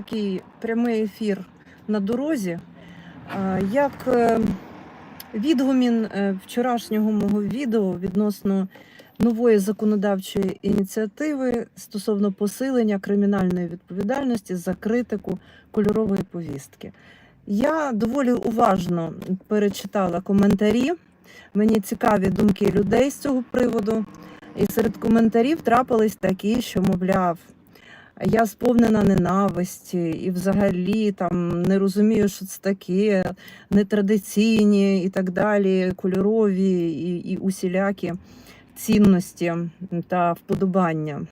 такий прямий ефір на дорозі. Як е, відгумін е, вчорашнього мого відео відносно нової законодавчої ініціативи стосовно посилення кримінальної відповідальності за критику кольорової повістки. Я доволі уважно перечитала коментарі. Мені цікаві думки людей з цього приводу. І серед коментарів трапились такі, що, мовляв, я сповнена ненависті і взагалі там не розумію, що це таке, нетрадиційні і так далі, кольорові і, і усілякі цінності та вподобання.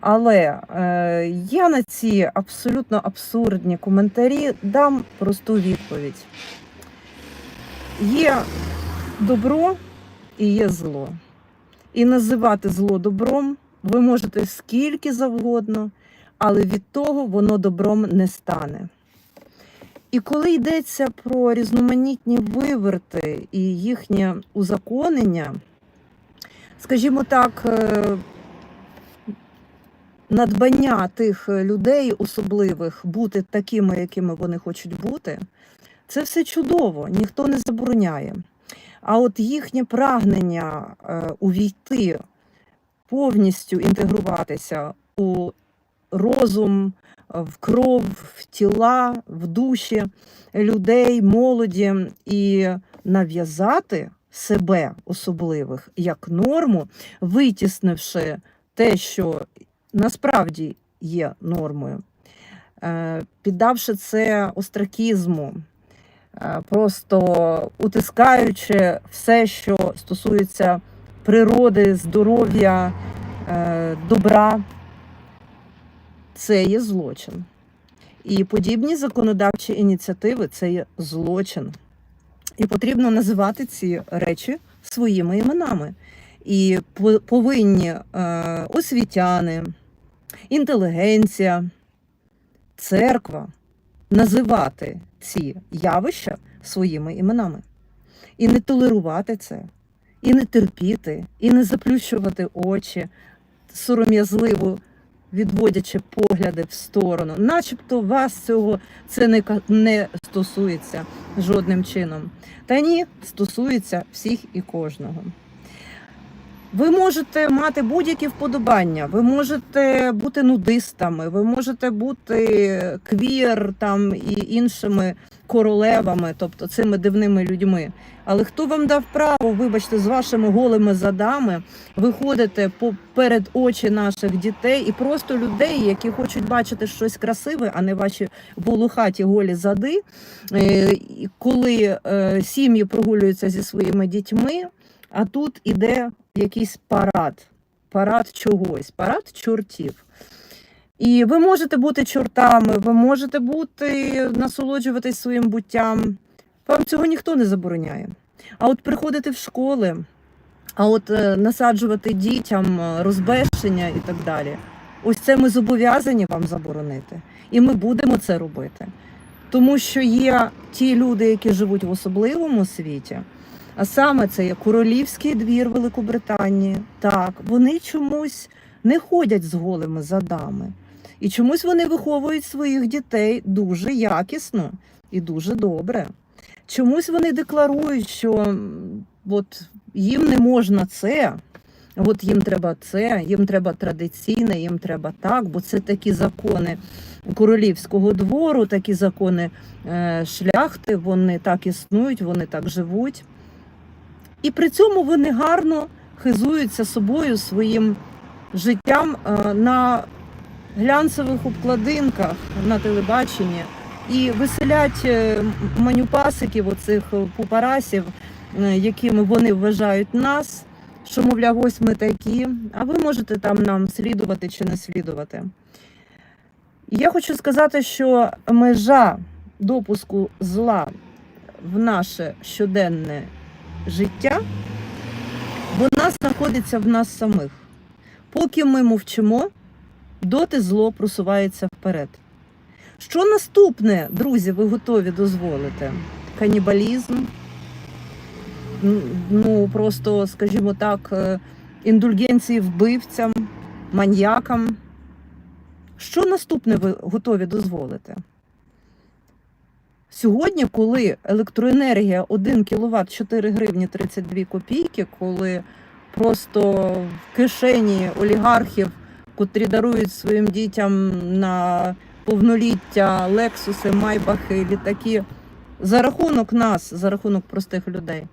Але е, я на ці абсолютно абсурдні коментарі дам просту відповідь: є добро і є зло. І називати зло добром ви можете скільки завгодно, але від того воно добром не стане. І коли йдеться про різноманітні виверти і їхнє узаконення, скажімо так, е, надбання тих людей особливих бути такими, якими вони хочуть бути, це все чудово, ніхто не забороняє. А от їхнє прагнення е, увійти, повністю інтегруватися у розум, в кров, в тіла, в душі людей, молоді і нав'язати себе особливих як норму, витіснивши те, що насправді є нормою, е, піддавши це остракізму, е, просто утискаючи все, що стосується природи, здоров'я, е, добра, це є злочин. І подібні законодавчі ініціативи це є злочин. І потрібно називати ці речі своїми іменами. І повинні е, освітяни, інтелігенція, церква називати ці явища своїми іменами. І не толерувати це, і не терпіти, і не заплющувати очі, сором'язливо відводячи погляди в сторону, начебто вас цього це не, не стосується жодним чином. Та ні, стосується всіх і кожного. Ви можете мати будь-які вподобання, ви можете бути нудистами, ви можете бути квір там і іншими королевами, тобто цими дивними людьми. Але хто вам дав право, вибачте, з вашими голими задами виходити перед очі наших дітей і просто людей, які хочуть бачити щось красиве, а не ваші волохаті голі зади, Е, коли е, сім'ї прогулюються зі своїми дітьми, а тут іде якийсь парад, парад чогось, парад чортів. І ви можете бути чортами, ви можете бути насолоджуватись своїм буттям. Вам цього ніхто не забороняє. А от приходити в школи, а от е, насаджувати дітям е, розбещення і так далі. Ось це ми зобов'язані вам заборонити. І ми будемо це робити. Тому що є ті люди, які живуть в особливому світі, а саме це є королівський двір Великобританії. Так, вони чомусь не ходять з голими задами. І чомусь вони виховують своїх дітей дуже якісно і дуже добре. Чомусь вони декларують, що от їм не можна це, от їм треба це, їм треба традиційне, їм треба так, бо це такі закони королівського двору, такі закони е, шляхти, вони так існують, вони так живуть. І при цьому вони гарно хизуються собою своїм життям е, на глянцевих обкладинках на телебаченні і веселять е, манюпасиків, оцих пупарасів, е, якими вони вважають нас, що, мовляв, ось ми такі, а ви можете там нам слідувати чи не слідувати. Я хочу сказати, що межа допуску зла в наше щоденне життя, вона знаходиться в нас самих. Поки ми мовчимо, доти зло просувається вперед. Що наступне, друзі, ви готові дозволити? Канібалізм, ну просто, скажімо так, е, індульгенції вбивцям, маньякам. Що наступне ви готові дозволити? Сьогодні, коли електроенергія 1 кВт 4 гривні 32 копійки, коли просто в кишені олігархів, котрі дарують своїм дітям на повноліття лексуси, майбахи, літаки, за рахунок нас, за рахунок простих людей.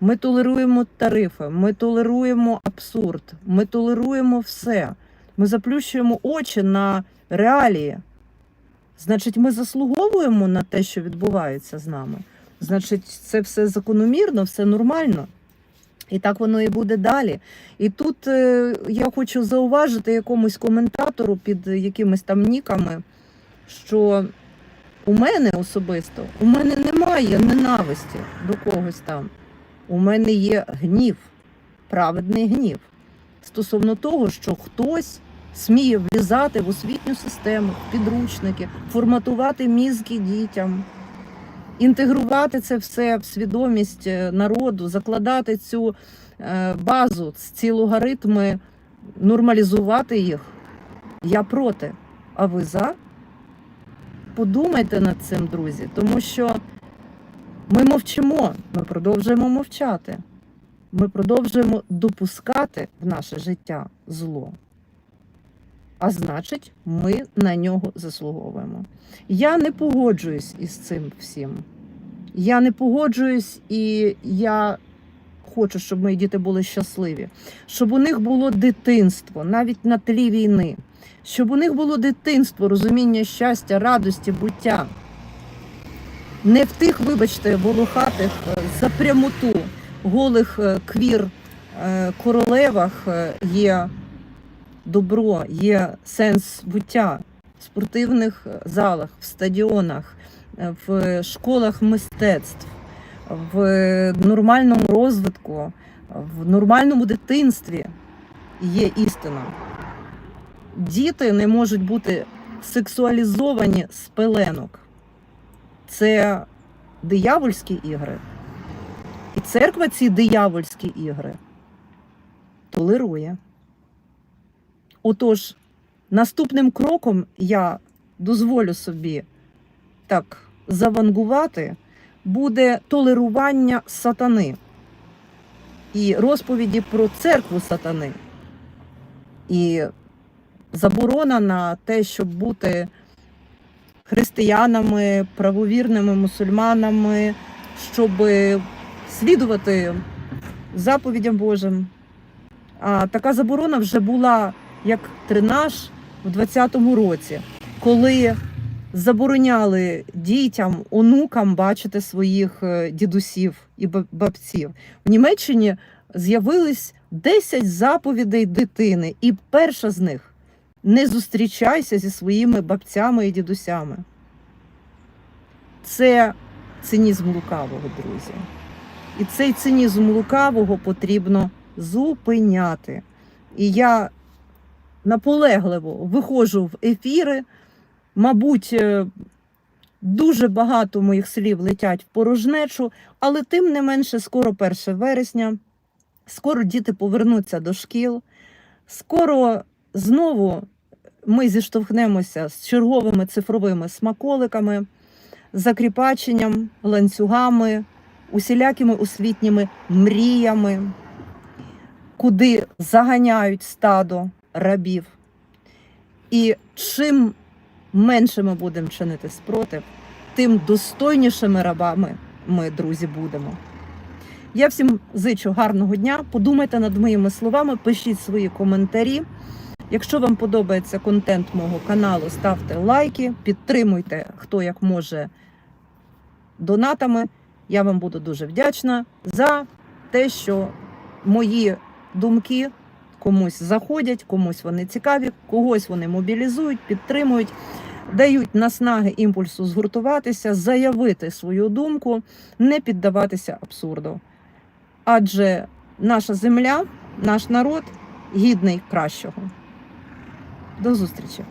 Ми толеруємо тарифи, ми толеруємо абсурд, ми толеруємо все. Ми заплющуємо очі на реалії. Значить, ми заслуговуємо на те, що відбувається з нами. Значить, це все закономірно, все нормально. І так воно і буде далі. І тут е, я хочу зауважити якомусь коментатору під якимись там ніками, що у мене особисто у мене немає ненависті до когось там. У мене є гнів, праведний гнів стосовно того, що хтось сміє влізати в освітню систему, підручники, форматувати мізки дітям, інтегрувати це все в свідомість е, народу, закладати цю е, базу, ці логаритми, нормалізувати їх. Я проти. А ви за? Подумайте над цим, друзі, тому що ми мовчимо, ми продовжуємо мовчати. Ми продовжуємо допускати в наше життя зло. А значить, ми на нього заслуговуємо. Я не погоджуюсь із цим всім. Я не погоджуюсь, і я хочу, щоб мої діти були щасливі, щоб у них було дитинство навіть на тлі війни, щоб у них було дитинство, розуміння щастя, радості, буття. Не в тих, вибачте, волохатих е, за прямоту голих е, квір е, королевах є добро, є сенс буття в спортивних залах, в стадіонах, е, в школах мистецтв, в нормальному розвитку, в нормальному дитинстві є істина. Діти не можуть бути сексуалізовані з пеленок. Це диявольські ігри. І церква ці диявольські ігри толерує. Отож, наступним кроком я дозволю собі так завангувати, буде толерування сатани і розповіді про церкву сатани. І заборона на те, щоб бути християнами, правовірними мусульманами, щоб слідувати заповідям Божим. А така заборона вже була як тренаж в 20-му році, коли забороняли дітям, онукам бачити своїх е, дідусів і бабців. В Німеччині з'явились 10 заповідей дитини, і перша з них не зустрічайся зі своїми бабцями і дідусями. Це цинізм лукавого, друзі. І цей цинізм лукавого потрібно зупиняти. І я наполегливо виходжу в ефіри. Мабуть, е, дуже багато моїх слів летять в порожнечу, але тим не менше, скоро 1 вересня, скоро діти повернуться до шкіл, скоро знову ми зіштовхнемося з черговими цифровими смаколиками, закріпаченням, ланцюгами, усілякими освітніми мріями, куди заганяють стадо рабів. І чим менше ми будемо чинити спротив, тим достойнішими рабами ми, друзі, будемо. Я всім зичу гарного дня. Подумайте над моїми словами, пишіть свої коментарі. Якщо вам подобається контент мого каналу, ставте лайки, підтримуйте, хто як може донатами. Я вам буду дуже вдячна за те, що мої думки комусь заходять, комусь вони цікаві, когось вони мобілізують, підтримують, дають наснаги імпульсу згуртуватися, заявити свою думку, не піддаватися абсурду. Адже наша земля, наш народ гідний кращого. До зустрічі!